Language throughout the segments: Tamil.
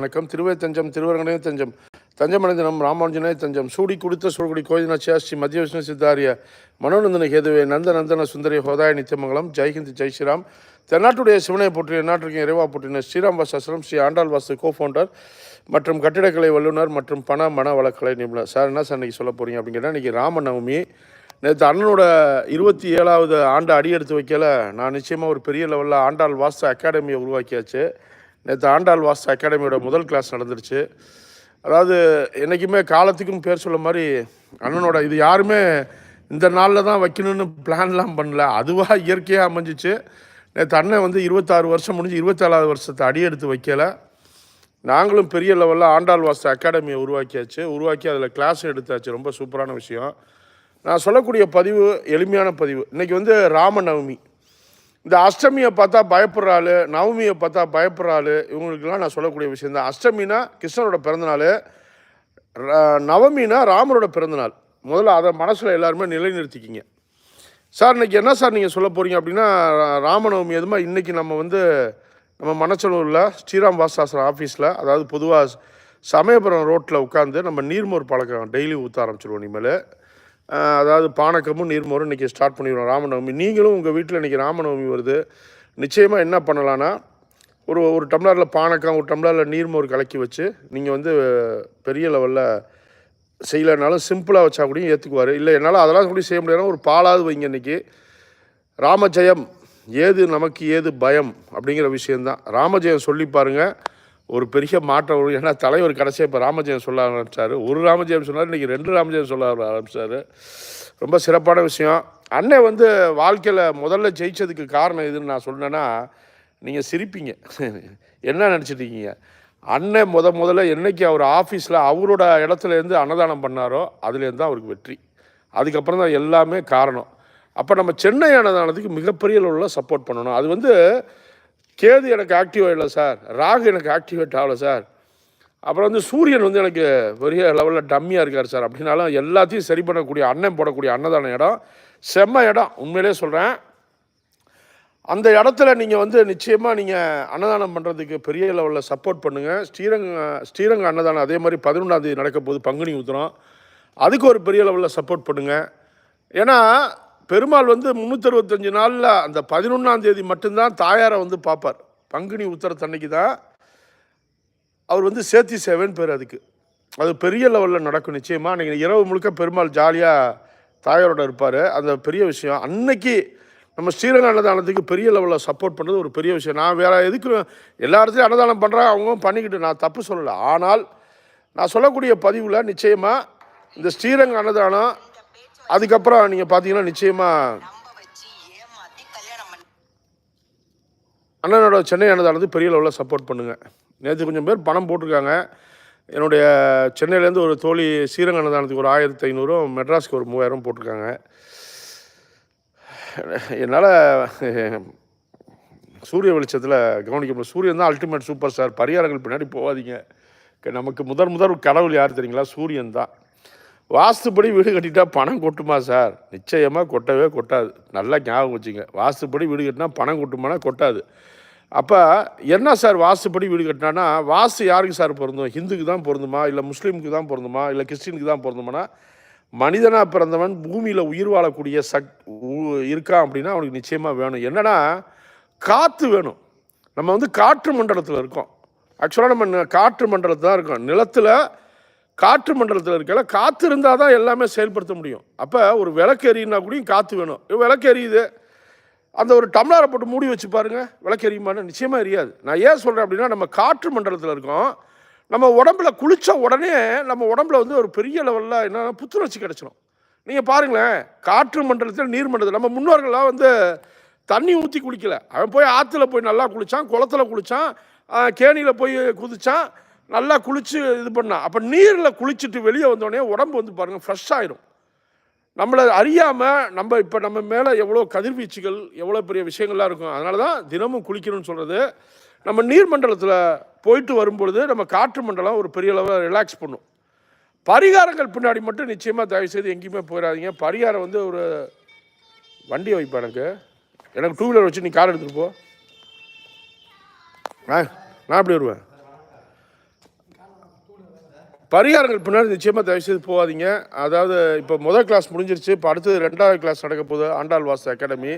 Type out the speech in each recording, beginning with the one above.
வணக்கம். திருவே தஞ்சம் திருவரங்கனே தஞ்சம். தஞ்சமடைந்தனம் ராமானுஜனே தஞ்சம். சூடி குடித்த சூழ்குடி கோயினாச்சியா ஸ்ரீ மத்திய விஷ்ணு சித்தாரிய மனோநந்தன கேதுவே நந்த நந்தன சுந்தரி ஹோதாய நித்தியமங்கலம். ஜெய்ஹிந்த் ஜெய் ஸ்ரீராம். தென்னாட்டுடைய சிவனை போற்றிய நாட்டிற்கு இறைவா போற்றின ஸ்ரீராம் வாசாசிரம் ஸ்ரீ ஆண்டாள் வாஸ்து கோ ஃபவுண்டர் மற்றும் கட்டிடக்கலை வல்லுநர் மற்றும் பண மன வழக்கலை நிபுணர். சார் என்ன சார் இன்னைக்கு சொல்ல போகிறீங்க அப்படிங்கிறா இன்றைக்கி ராமநவமி. நேற்று அண்ணனோட இருபத்தி ஏழாவது ஆண்டு அடி எடுத்து வைக்கல. நான் நிச்சயமாக ஒரு பெரிய லெவலில் ஆண்டாள் வாஸ்து அகாடமியை உருவாக்கியாச்சு. நேற்று ஆண்டாள் வாஸ்து அகாடமியோட முதல் கிளாஸ் நடந்துருச்சு. அதாவது என்றைக்குமே காலத்துக்கும் பேர் சொல்ல மாதிரி அண்ணனோட இது யாருமே இந்த நாளில் தான் வைக்கணும்னு பிளான்லாம் பண்ணல. அதுவாக இயற்கையாக அமைஞ்சிச்சு. நேற்று அண்ணன் வந்து இருபத்தாறு வருஷம் முடிஞ்சு இருபத்தேழாவது வருஷத்தை அடி எடுத்து நாங்களும் பெரிய லெவலில் ஆண்டாள் வாஸ்து அகாடமியை உருவாக்கியாச்சு. உருவாக்கி அதில் கிளாஸ் எடுத்தாச்சு. ரொம்ப சூப்பரான விஷயம். நான் சொல்லக்கூடிய பதிவு எளிமையான பதிவு. இன்றைக்கி வந்து ராமநவமி. இந்த அஷ்டமியை பார்த்தா பயப்படுற ஆள் நவமியை பார்த்தா பயப்படுற ஆளு இவங்களுக்கெல்லாம் நான் சொல்லக்கூடிய விஷயம் தான் அஷ்டமினா கிருஷ்ணனோட பிறந்தநாள் ர- நவமினா ராமரோட பிறந்தநாள். முதல்ல அதை மனசில் எல்லாருமே நிலைநிறுத்திக்கிங்க. சார் இன்னைக்கு என்ன சார் நீங்கள் சொல்ல போகிறீங்க அப்படின்னா ராமநவமி எதுமா இன்றைக்கி நம்ம வந்து நம்ம மணச்சலூரில் ஸ்ரீராம் வாசாசனம் ஆஃபீஸில் அதாவது பொதுவாக சமயபுரம் ரோட்டில் உட்காந்து நம்ம நீர்மோர் பழக்கம் டெய்லி ஊற்ற ஆரம்பிச்சிருவோம் இனிமேல். அதாவது பானக்கமும் நீர்மோரும் இன்றைக்கி ஸ்டார்ட் பண்ணிடுவோம் ராமநவமி. நீங்களும் உங்கள் வீட்டில் இன்றைக்கி ராமநவமி வருது. நிச்சயமாக என்ன பண்ணலான்னா ஒரு ஒரு டம்ளரில் பானக்கம் ஒரு டம்ளரில் நீர்மோர் கலக்கி வச்சு நீங்கள் வந்து பெரிய லெவலில் செய்யலைனாலும் சிம்பிளாக வச்சா கூடயும் ஏற்றுக்குவார் இல்லை என்னால் அதெல்லாம் கூட செய்ய முடியாதுன்னா ஒரு பாலாவது வைங்க இன்றைக்கி ராமஜெயம் ஏது நமக்கு ஏது பயம் அப்படிங்கிற விஷயந்தான் ராமஜெயம் சொல்லி பாருங்கள் ஒரு பெரிய மாற்றம் ஏன்னா தலைவர் கடைசியாக இப்போ ராமஜெயம் சொல்ல ஆரம்பிச்சார். ஒரு ராமஜெயம் சொன்னார் இன்றைக்கி ரெண்டு ராமஜெயம் சொல்ல ஆரம்பிச்சார். ரொம்ப சிறப்பான விஷயம். அண்ணன் வந்து வாழ்க்கையில் முதல்ல ஜெயிச்சதுக்கு காரணம் எதுன்னு நான் சொன்னேன்னா நீங்கள் சிரிப்பீங்க. என்ன நினச்சிட்ருக்கீங்க அண்ணன் முத முதல்ல என்னைக்கு அவர் ஆஃபீஸில் அவரோட இடத்துல இருந்து அன்னதானம் பண்ணாரோ அதுலேருந்து தான் அவருக்கு வெற்றி. அதுக்கப்புறம் தான் எல்லாமே காரணம். அப்போ நம்ம சென்னை அன்னதானத்துக்கு மிகப்பெரிய அளவில் சப்போர்ட் பண்ணணும். அது வந்து கேது எனக்கு ஆக்டிவ் ஆகலை சார். ராகு எனக்கு ஆக்டிவேட் ஆகலை சார். அப்புறம் வந்து சூரியன் வந்து எனக்கு பெரிய லெவலில் டம்மியாக இருக்கார் சார். அப்படின்னாலும் எல்லாத்தையும் சரி பண்ணக்கூடிய அன்னம் போடக்கூடிய அன்னதான இடம். செம்ம இடம். உண்மையிலே சொல்கிறேன் அந்த இடத்துல நீங்கள் வந்து நிச்சயமாக நீங்கள் அன்னதானம் பண்ணுறதுக்கு பெரிய லெவலில் சப்போர்ட் பண்ணுங்கள் ஸ்ரீரங்க ஸ்ரீரங்க அன்னதானம் அதே மாதிரி பதினொன்றாம் தேதி நடக்க போது பங்குனி உத்திரம். அதுக்கு ஒரு பெரிய லெவலில் சப்போர்ட் பண்ணுங்கள் ஏன்னா பெருமாள் வந்து முந்நூற்றறுபத்தஞ்சு நாளில் அந்த பதினொன்றாம் தேதி மட்டும்தான் தாயாரை வந்து பார்ப்பார். பங்குனி உத்தரத்தன்னைக்கு தான் அவர் வந்து சேத்தி சேவைன்னு பேர் அதுக்கு. அது பெரிய லெவலில் நடக்கும் நிச்சயமாக நீங்கள் இரவு முழுக்க பெருமாள் ஜாலியாக தாயாரோட இருப்பார். அந்த பெரிய விஷயம். அன்னைக்கு நம்ம ஸ்ரீரங்க அன்னதானத்துக்கு பெரிய லெவலில் சப்போர்ட் பண்ணுறது ஒரு பெரிய விஷயம். நான் வேறு எதுக்கு எல்லா இடத்துலையும் அன்னதானம் பண்ணுறேன் அவங்களும் பண்ணிக்கிட்டு நான் தப்பு சொல்லலை. ஆனால் நான் சொல்லக்கூடிய பதிவில் நிச்சயமாக இந்த ஸ்ரீரங்க அன்னதானம் அதுக்கப்புறம் நீங்கள் பார்த்தீங்கன்னா நிச்சயமாக அண்ணனோட சென்னை அன்னதானத்துக்கு பெரிய லெவலில் சப்போர்ட் பண்ணுங்கள் நேற்று கொஞ்சம் பேர் பணம் போட்டிருக்காங்க. என்னுடைய சென்னையிலேருந்து ஒரு தோழி ஸ்ரீரங்க அன்னதானத்துக்கு ஒரு ஆயிரத்தி ஐநூறும் மெட்ராஸ்க்கு ஒரு மூவாயிரம் போட்டிருக்காங்க. என்னால் சூரிய வெளிச்சத்தில் கவனிக்க முடியும் சூரியன் தான் அல்டிமேட் சூப்பர் ஸ்டார் பரிகாரங்கள் பின்னாடி போகாதீங்க. நமக்கு முதல் முதல் கடவுள் யார் தெரியுங்களா? சூரியன் தான். வாஸ்துப்படி வீடு கட்டிட்டா பணம் கொட்டுமா சார்? நிச்சயமாக கொட்டவே கொட்டாது. நல்லா ஞாபகம் வச்சுங்க. வாஸ்துப்படி வீடு கட்டினா பணம் கொட்டுமானா கொட்டாது. அப்போ என்ன சார் வாஸ்துப்படி வீடு கட்டினான்னா வாஸ்து யாருக்கு சார் பொருந்தும்? ஹிந்துக்கு தான் பொருந்துமா? இல்லை முஸ்லீமுக்கு தான் பொருந்துமா? இல்லை கிறிஸ்டினுக்கு தான் பொருந்துமானா? மனிதனாக பிறந்தவன் பூமியில் உயிர் வாழக்கூடிய சக் இருக்கான் அப்படின்னா அவனுக்கு நிச்சயமாக வேணும். என்னன்னா காற்று வேணும். நம்ம வந்து காற்று மண்டலத்தில் இருக்கோம். ஆக்சுவலாக நம்ம காற்று மண்டலத்தில் தான் இருக்கோம். நிலத்தில் காற்று மண்டலத்தில் இருக்கல காற்று இருந்தால் தான் எல்லாமே செயல்படுத்த முடியும். அப்போ ஒரு விளக்கு எரியுன்னா கூடயும் காற்று வேணும். விளக்கு எரியுது அந்த ஒரு டம்ளரை போட்டு மூடி வச்சு பாருங்க. விளக்கு எரியுமான்னு நிச்சயமாக எரியாது. நான் ஏன் சொல்கிறேன் அப்படின்னா நம்ம காற்று மண்டலத்தில் இருக்கோம். நம்ம உடம்புல குளித்த உடனே நம்ம உடம்புல வந்து ஒரு பெரிய லெவலில் என்ன புத்துணர்ச்சி கிடச்சிடும் நீங்கள் பாருங்களேன். காற்று மண்டலத்தில் நீர் மண்டலத்தில். நம்ம முன்னோர்கள்லாம் வந்து தண்ணி ஊற்றி குளிக்கலை. அவன் போய் ஆற்றுல போய் நல்லா குளித்தான் குளத்துல குளித்தான் கேணியில் போய் குதித்தான் நல்லா குளித்து இது பண்ணால் அப்போ நீரில் குளிச்சுட்டு வெளியே வந்தோடனே உடம்பு வந்து பாருங்கள் ஃப்ரெஷ் ஆயிரும். நம்மளை அறியாமல் நம்ம இப்போ நம்ம மேலே எவ்வளோ கதிர்வீச்சுகள் எவ்வளோ பெரிய விஷயங்கள்லாம் இருக்கும். அதனால தான் தினமும் குளிக்கணும்னு சொல்கிறது நம்ம நீர்மண்டலத்தில் போயிட்டு வரும்பொழுது நம்ம காற்று மண்டலம் ஒரு பெரிய அளவில் ரிலாக்ஸ் பண்ணும். பரிகாரங்கள் பின்னாடி மட்டும் நிச்சயமாக தயவு செய்து எங்கேயுமே போயிடாதீங்க. பரிகாரம் வந்து ஒரு வண்டி வைப்பா எனக்கு. எனக்கு டூ வீலர் வச்சு நீ கார் எடுத்துகிட்டு போ. ஆ நான் எப்படி வருவேன்? பரிகாரங்கள் பின்னாடி நிச்சயமாக தயவுசெய்து போகாதீங்க. அதாவது இப்போ முதல் கிளாஸ் முடிஞ்சிருச்சு. இப்போ அடுத்தது ரெண்டாவது கிளாஸ் நடக்க போகுது ஆண்டாள் வாஸ் அகாடமி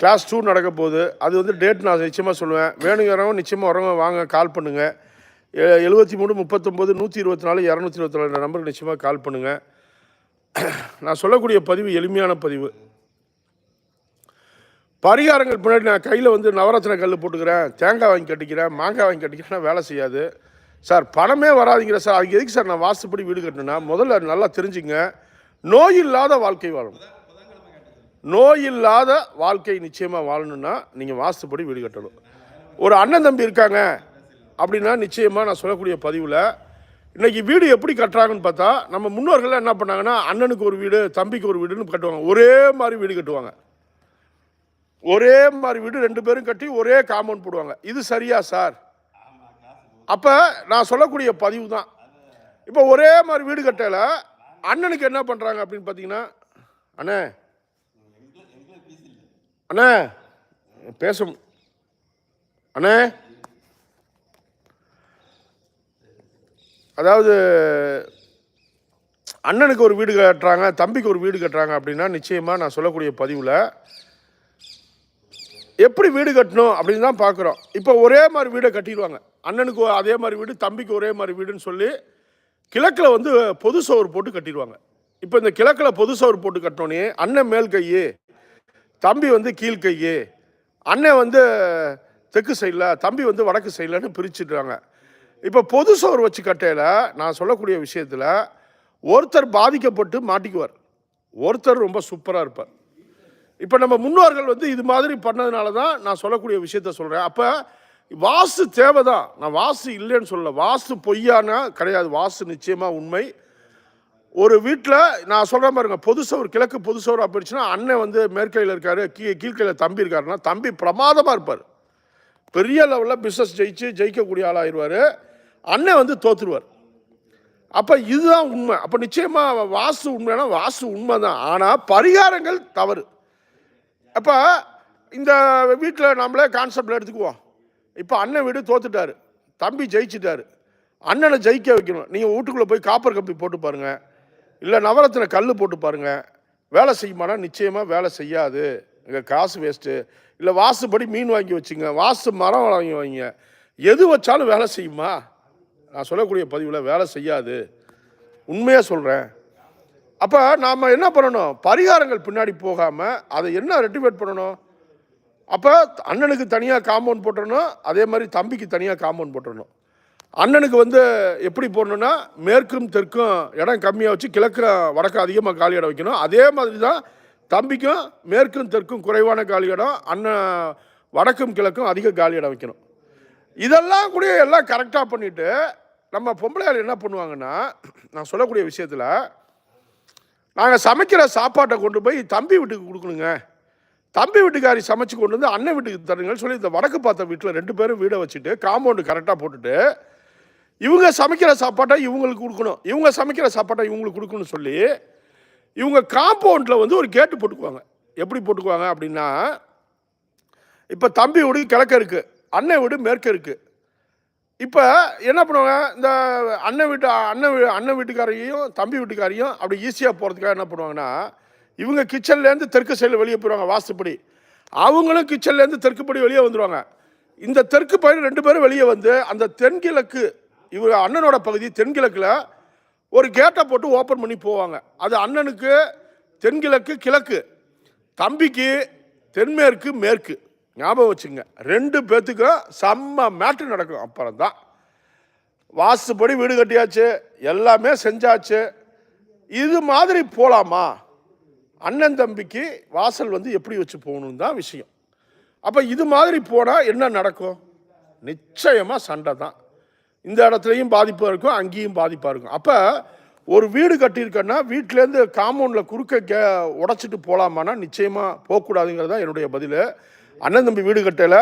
கிளாஸ் டூ நடக்க போகுது. அது வந்து டேட் நான் நிச்சயமாக சொல்லுவேன். வேணுங்கிறவங்க நிச்சயமாக வரவங்க வாங்க கால் பண்ணுங்கள் எழுபத்தி மூணு முப்பத்தொம்போது நூற்றி இருபத்தி நாலு இரநூத்தி இருபத்தி நாலு நம்பருக்கு நிச்சயமாக கால் பண்ணுங்கள் நான் சொல்லக்கூடிய பதிவு எளிமையான பதிவு. பரிகாரங்கள் பின்னாடி நான் கையில் வந்து நவரத்தின கல் போட்டுக்கிறேன். தேங்காய் வாங்கி கட்டிக்கிறேன். மாங்காய் வாங்கி கட்டிக்கிறேன். வேலை செய்யாது. சார் பணமே வராதிங்கிற சார். அவங்க எதுக்கு சார் நான் வாஸ்துப்படி வீடு கட்டணும்னா முதல்ல நல்லா தெரிஞ்சுங்க. நோய் இல்லாத வாழ்க்கை வாழணும் நோய் இல்லாத வாழ்க்கை நிச்சயமாக வாழணும்னா நீங்கள் வாஸ்துப்படி வீடு கட்டணும். ஒரு அண்ணன் தம்பி இருக்காங்க அப்படின்னா நிச்சயமாக நான் சொல்லக்கூடிய பதிவில் இன்றைக்கி வீடு எப்படி கட்டுறாங்கன்னு பார்த்தா நம்ம முன்னோர்கள்லாம் என்ன பண்ணாங்கன்னா அண்ணனுக்கு ஒரு வீடு தம்பிக்கு ஒரு வீடுன்னு கட்டுவாங்க. ஒரே மாதிரி வீடு கட்டுவாங்க. ஒரே மாதிரி வீடு ரெண்டு பேரும் கட்டி ஒரே காம்பவுண்ட் போடுவாங்க. இது சரியா சார்? அப்போ நான் சொல்லக்கூடிய பதிவு தான் இப்போ ஒரே மாதிரி வீடு கட்டையில் அண்ணனுக்கு என்ன பண்ணுறாங்க அப்படின்னு பார்த்தீங்கன்னா அண்ணே. அண்ணே பேசும். அண்ணே. அதாவது அண்ணனுக்கு ஒரு வீடு கட்டுறாங்க தம்பிக்கு ஒரு வீடு கட்டுறாங்க அப்படின்னா நிச்சயமாக நான் சொல்லக்கூடிய பதிவில் எப்படி வீடு கட்டணும் அப்படின்னு தான் பார்க்குறோம் இப்போ ஒரே மாதிரி வீடை கட்டிடுவாங்க. அண்ணனுக்கு அதே மாதிரி வீடு தம்பிக்கு ஒரே மாதிரி வீடுன்னு சொல்லி கிழக்கில் வந்து பொது சோறு போட்டு கட்டிடுவாங்க. இப்போ இந்த கிழக்கில் பொது சோறு போட்டு கட்டினோன்னே அண்ணன் மேல் கையே தம்பி வந்து கீழ் கையே அண்ணன் வந்து தெற்கு சைடில் தம்பி வந்து வடக்கு சைடில்னு பிரிச்சுடுறாங்க. இப்போ பொது சோறு வச்சு கட்டையில் நான் சொல்லக்கூடிய விஷயத்தில் ஒருத்தர் பாதிக்கப்பட்டு மாட்டிக்குவார். ஒருத்தர் ரொம்ப சூப்பராக இருப்பார். இப்போ நம்ம முன்னோர்கள் வந்து இது மாதிரி பண்ணதுனால தான் நான் சொல்லக்கூடிய விஷயத்த சொல்கிறேன் அப்போ வாஸ்து தேவை தான் நான் வாஸ்து இல்லைன்னு சொல்லல. வாஸ்து பொய்யானா கிடையாது. வாஸ்து நிச்சயமாக உண்மை. ஒரு வீட்டில் நான் சொல்கிறேன் பாருங்க பொது சவர் கிழக்கு பொது சவராக போயிடுச்சுன்னா அண்ணன் வந்து மேற்கையில் இருக்காரு கீ கீழ்க்கையில் தம்பி இருக்காருன்னா தம்பி பிரமாதமாக இருப்பார். பெரிய லெவலில் பிஸ்னஸ் ஜெயிச்சு ஜெயிக்கக்கூடிய ஆளாயிருவார். அண்ணன் வந்து தோற்றுருவார் அப்போ இதுதான் உண்மை. அப்போ நிச்சயமாக வாஸ்து உண்மைனா வாஸ்து உண்மை தான் ஆனால் பரிகாரங்கள் தவறு. அப்போ இந்த வீட்டில் நம்மளே கான்செப்டில் எடுத்துக்குவோம். இப்போ அண்ணன் வீடு தோத்துட்டார். தம்பி ஜெயிச்சிட்டார். அண்ணனை ஜெயிக்க வைக்கணும். நீங்கள் வீட்டுக்குள்ளே போய் காப்பர் கப்பி போட்டு பாருங்கள் இல்லை நவரத்தின கல் போட்டு பாருங்கள் வேலை செய்யுமானா நிச்சயமாக வேலை செய்யாது. இங்கே காசு வேஸ்ட்டு இல்லை வாசுபடி மீன் வாங்கி வச்சுங்க. வாசு மரம் வாங்கி வைங்க. எது வச்சாலும் வேலை செய்யுமா? நான் சொல்லக்கூடிய பதிவில் வேலை செய்யாது. உண்மையாக சொல்கிறேன் அப்போ நாம் என்ன பண்ணணும்? பரிகாரங்கள் பின்னாடி போகாமல் அதை என்ன ரெட்டிவேட் பண்ணணும்? அப்போ அண்ணனுக்கு தனியாக காம்பவுண்ட் போட்டுறணும். அதே மாதிரி தம்பிக்கு தனியாக காம்பவுண்ட் போட்டுறணும். அண்ணனுக்கு வந்து எப்படி போடணும்னா மேற்கும் தெற்கும் இடம் கம்மியாக வச்சு கிழக்கு வடக்கு அதிகமாக காலி இடம் வைக்கணும். அதே மாதிரி தான் தம்பிக்கும் மேற்கும் தெற்கும் குறைவான காலி இடம் அண்ணன் வடக்கும் கிழக்கும் அதிக காலி இடம் வைக்கணும். இதெல்லாம் கூட எல்லாம் கரெக்டாக பண்ணிவிட்டு நம்ம பொம்பளையார் என்ன பண்ணுவாங்கன்னா நான் சொல்லக்கூடிய விஷயத்தில் நாங்கள் சமைக்கிற சாப்பாட்டை கொண்டு போய் தம்பி வீட்டுக்கு கொடுக்கணுங்க. தம்பி வீட்டுக்காரி சமைச்சு கொண்டு வந்து அண்ணன் வீட்டுக்கு தருங்கள் சொல்லி இந்த வடக்கு பார்த்த வீட்டில் ரெண்டு பேரும் வீடை வச்சுட்டு காம்பவுண்டு கரெக்டாக போட்டுட்டு இவங்க சமைக்கிற சாப்பாட்டை இவங்களுக்கு கொடுக்கணும். இவங்க சமைக்கிற சாப்பாட்டை இவங்களுக்கு கொடுக்கணும்னு சொல்லி இவங்க காம்பவுண்டில் வந்து ஒரு கேட்டு போட்டுக்குவாங்க. எப்படி போட்டுக்குவாங்க அப்படின்னா இப்போ தம்பி வீடு கிழக்க இருக்குது அண்ணன் வீடு மேற்க இருக்குது இப்போ என்ன பண்ணுவாங்க? இந்த அண்ணன் வீட்டு அண்ணன் வீ அண்ணன் வீட்டுக்காரையும் தம்பி வீட்டுக்காரையும் அப்படி ஈஸியாக போகிறதுக்காக என்ன பண்ணுவாங்கன்னா இவங்க கிச்சன்லேருந்து தெற்கு சைடில் வெளியே போயிடுவாங்க வாஸ்துப்படி அவங்களும் கிச்சன்லேருந்து தெற்குப்படி வெளியே வந்துடுவாங்க இந்த தெற்கு பயிர் ரெண்டு பேரும் வெளியே வந்து அந்த தென்கிழக்கு இவர் அண்ணனோட பகுதி தென்கிழக்கில் ஒரு கேட்டை போட்டு ஓப்பன் பண்ணி போவாங்க. அது அண்ணனுக்கு தென்கிழக்கு கிழக்கு. தம்பிக்கு தென்மேற்கு மேற்கு. ஞாபகம் வச்சுங்க. ரெண்டு பேர்த்துக்கும் செம்ம மேட்ரு நடக்கும். அப்புறம் தான் வாஸ்துப்படி வீடு கட்டியாச்சு. எல்லாமே செஞ்சாச்சு. இது மாதிரி போகலாமா அண்ணன் தம்பிக்கு வாசல் வந்து எப்படி வச்சு போகணும் தான் விஷயம். அப்போ இது மாதிரி போனால் என்ன நடக்கும்? நிச்சயமாக சண்டை தான். இந்த இடத்துலையும் பாதிப்பாக இருக்கும் அங்கேயும் பாதிப்பாக இருக்கும். அப்போ ஒரு வீடு கட்டியிருக்கேன்னா வீட்டிலேருந்து காம்பவுண்டில் குறுக்க கே உடச்சிட்டு போகலாமான்னா நிச்சயமாக போகக்கூடாதுங்கிறது தான் என்னுடைய பதில். அண்ணன் தம்பி வீடு கட்டையில்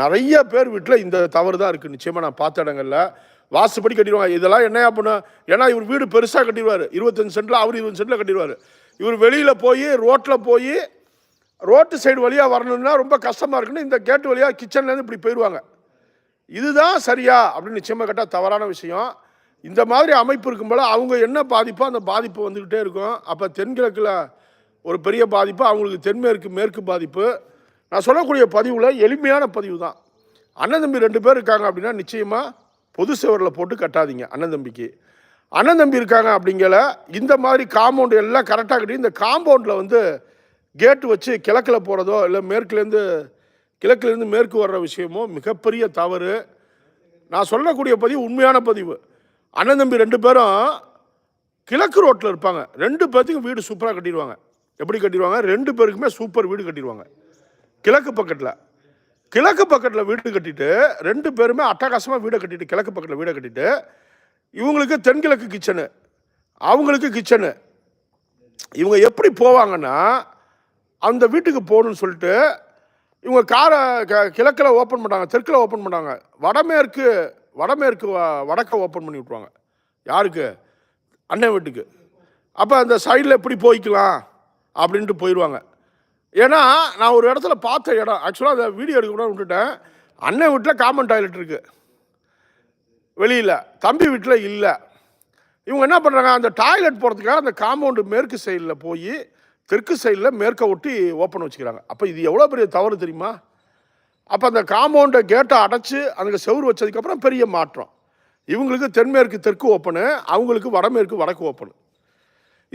நிறைய பேர் வீட்டில் இந்த தவறு தான் இருக்குது நிச்சயமாக நான் பார்த்த இடங்களில் வாசுபடி கட்டிடுவாங்க. இதெல்லாம் என்னையா பண்ண ஏன்னா இவர் வீடு பெருசாக கட்டிடுவார். இருபத்தஞ்சு சென்டில் அவர் இருபது சென்டில் கட்டிடுவார். இவர் வெளியில் போய் ரோட்டில் போய் ரோட்டு சைடு வழியாக வரணும்னா ரொம்ப கஷ்டமாக இருக்குன்னு இந்த கேட்டு வழியாக கிச்சன்லேருந்து இப்படி போயிடுவாங்க இதுதான் சரியா அப்படின்னு நிச்சயமாக கேட்டால் தவறான விஷயம். இந்த மாதிரி அமைப்பு இருக்கும்போது அவங்க என்ன பாதிப்போ அந்த பாதிப்பு வந்துக்கிட்டே இருக்கும். அப்போ தென்கிழக்கில் ஒரு பெரிய பாதிப்பு அவங்களுக்கு தென்மேற்கு மேற்கு பாதிப்பு. நான் சொல்லக்கூடிய பதிவில் எளிமையான பதிவு தான் அண்ணன் தம்பி ரெண்டு பேர் இருக்காங்க அப்படின்னா நிச்சயமாக பொது சுவரில் போட்டு கட்டாதீங்க அண்ணன் தம்பிக்கு. அண்ணன் தம்பி இருக்காங்க அப்படிங்கிற இந்த மாதிரி காம்பவுண்டு எல்லாம் கரெக்டாக கட்டி இந்த காம்பவுண்டில் வந்து கேட்டு வச்சு கிழக்கில் போகிறதோ இல்லை மேற்குலேருந்து கிழக்குலேருந்து மேற்கு வர்ற விஷயமோ மிகப்பெரிய தவறு. நான் சொல்லக்கூடிய பதிவு உண்மையான பதிவு. அண்ணன் தம்பி ரெண்டு பேரும் கிழக்கு ரோட்டில் இருப்பாங்க. ரெண்டு பேர்த்துக்கும் வீடு சூப்பராக கட்டிடுவாங்க. எப்படி கட்டிடுவாங்க? ரெண்டு பேருக்குமே சூப்பர் வீடு கட்டிடுவாங்க. கிழக்கு பக்கத்தில். கிழக்கு பக்கத்தில் வீடு கட்டிட்டு ரெண்டு பேருமே அட்டகாசமாக வீடை கட்டிட்டு கிழக்கு பக்கத்தில் வீடை கட்டிட்டு இவங்களுக்கு தென்கிழக்கு கிச்சனு அவங்களுக்கு கிச்சனு. இவங்க எப்படி போவாங்கன்னா அந்த வீட்டுக்கு போகணும்னு சொல்லிட்டு இவங்க காரை க கிழக்கில் ஓப்பன் பண்ணுறாங்க தெற்கில் ஓப்பன் பண்ணுறாங்க வடமேற்கு வடமேற்கு வ- வடக்க ஓப்பன் பண்ணி விட்ருவாங்க யாருக்கு? அண்ணன் வீட்டுக்கு. அப்போ அந்த சைடில் எப்படி போய்க்கலாம் அப்படின்ட்டு போயிடுவாங்க. ஏன்னா நான் ஒரு இடத்துல பார்த்த இடம் ஆக்சுவலாக அந்த வீடியோ எடுக்க கூட விட்டுட்டேன். அண்ணன் வீட்டில் காமன் டாய்லெட் இருக்குது வெளியில் தம்பி வீட்டில் இல்லை. இவங்க என்ன பண்ணுறாங்க அந்த டாய்லெட் போகிறதுக்காக அந்த காம்பவுண்டு மேற்கு சைடில் போய் தெற்கு சைடில் மேற்க ஒட்டி ஓப்பன் வச்சுக்கிறாங்க. அப்போ இது எவ்வளோ பெரிய தவறு தெரியுமா? அப்போ அந்த காம்பவுண்டை கேட்டை அடைச்சி அதுக்கு செவுரு வச்சதுக்கப்புறம் பெரிய மாற்றம். இவங்களுக்கு தென்மேற்கு தெற்கு ஓப்பனு அவங்களுக்கு வடமேற்கு வடக்கு ஓப்பனு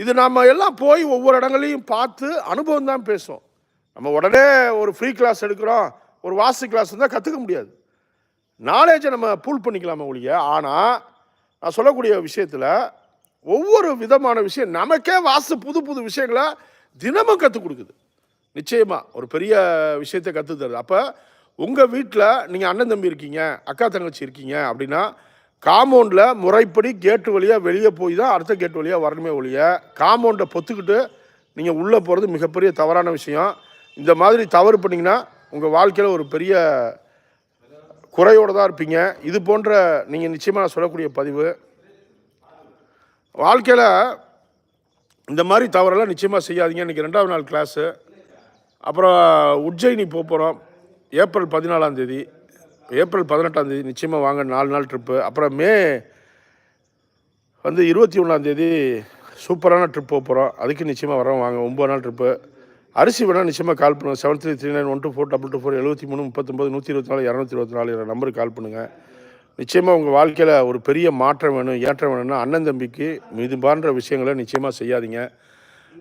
இது நம்ம எல்லாம் போய் ஒவ்வொரு இடங்களையும் பார்த்து அனுபவம் தான் பேசுவோம் நம்ம உடனே ஒரு ஃப்ரீ கிளாஸ் எடுக்கிறோம் ஒரு வாஸ்து கிளாஸ் இருந்தால் கற்றுக்க முடியாது. நாலேஜை நம்ம பூல் பண்ணிக்கலாமே ஒழிய ஆனால் நான் சொல்லக்கூடிய விஷயத்தில் ஒவ்வொரு விதமான விஷயம் நமக்கே வாசு புது புது விஷயங்களை தினமும் கற்றுக் கொடுக்குது. நிச்சயமாக ஒரு பெரிய விஷயத்தை கற்றுத் தருது. அப்போ உங்கள் வீட்டில் நீங்கள் அண்ணன் தம்பி இருக்கீங்க அக்கா தங்கச்சி இருக்கீங்க அப்படின்னா காம்பவுண்டில் முறைப்படி கேட்டு வழியாக வெளியே போய் தான் அடுத்த கேட்டு வழியாக வரணுமே ஒழிய காம்பவுண்டை பொத்துக்கிட்டு நீங்கள் உள்ளே போகிறது மிகப்பெரிய தவறான விஷயம். இந்த மாதிரி தவறு பண்ணிங்கன்னா உங்கள் வாழ்க்கையில் ஒரு பெரிய குறையோடு தான் இருப்பீங்க. இது போன்ற நீங்கள் நிச்சயமாக நான் சொல்லக்கூடிய பதிவு. வாழ்க்கையில் இந்த மாதிரி தவறெல்லாம் நிச்சயமாக செய்யாதீங்க. இன்றைக்கி ரெண்டாவது நாள் கிளாஸு அப்புறம் உஜ்ஜயினி போக போகிறோம் ஏப்ரல் பதினாலாம் தேதி. ஏப்ரல் பதினெட்டாம் தேதி நிச்சயமாக வாங்க நாலு நாள் ட்ரிப்பு அப்புறம் மே வந்து இருபத்தி ஒன்றாம் தேதி சூப்பரான ட்ரிப் போக போகிறோம் அதுக்கு நிச்சயமாக வரோம் வாங்க ஒம்பது நாள் ட்ரிப்பு அரிசி வேணால் நிச்சயமாக கால் பண்ணுங்கள் seven three three nine one two four double two four எழுபத்தி மூணு முப்பத்தொம்பது நூற்றி இருபத்தி நாலு இரநூத்தி இருபத்தி நாலு என்ற நம்பருக்கு கால் பண்ணுங்கள் நிச்சயமாக உங்கள் வாழ்க்கையில் ஒரு பெரிய மாற்றம் வேணும் ஏற்றம் வேணும்னா அண்ணன் தம்பிக்கு இது விஷயங்களை நிச்சயமாக செய்யாதீங்க.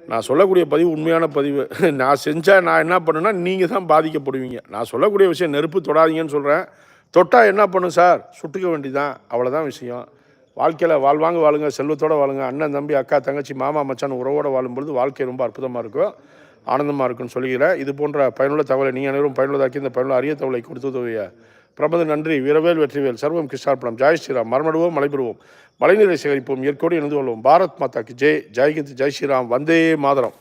நான் சொல்லக்கூடிய பதிவு உண்மையான பதிவு. நான் செஞ்சால் நான் என்ன பண்ணுன்னா நீங்கள் தான் பாதிக்கப்படுவீங்க. நான் சொல்லக்கூடிய விஷயம் நெருப்பு தொடாதீங்கன்னு சொல்கிறேன் தொட்டால் என்ன பண்ணும் சார்? சுட்டுக்க வேண்டிதான். அவ்வளோதான் விஷயம். வாழ்க்கையில் வாழ்வாங்க வாழுங்க செல்வத்தோடு வாழுங்க. அண்ணன் தம்பி அக்கா தங்கச்சி மாமா மச்சான் உறவோடு வாழும்பொழுது வாழ்க்கை ரொம்ப அற்புதமாக இருக்கும். ஆனந்தமாக இருக்கும்னு சொல்லிக்கிறேன் இது போன்ற பயனுள்ள தகவலை நீங்கள் அனைவரும் பயனுள்ளதாக்கி இந்த பயனுள்ள அரிய தகவலை கொடுத்து உதவிய பிரபது நன்றி வீரவேல் வெற்றிவேல் சர்வம் கிருஷ்ணார்பணம். ஜாய் ஸ்ரீராம். மரமடுவோம் மலைபெறுவோம். மழைநீரை சேகரிப்போம். இயற்கையோடு இணைந்து கொள்வோம். பாரத் மாதாக்கு ஜெய். ஜெய்கிந்த் ஜெய் ஸ்ரீராம். வந்தே மாதரம்.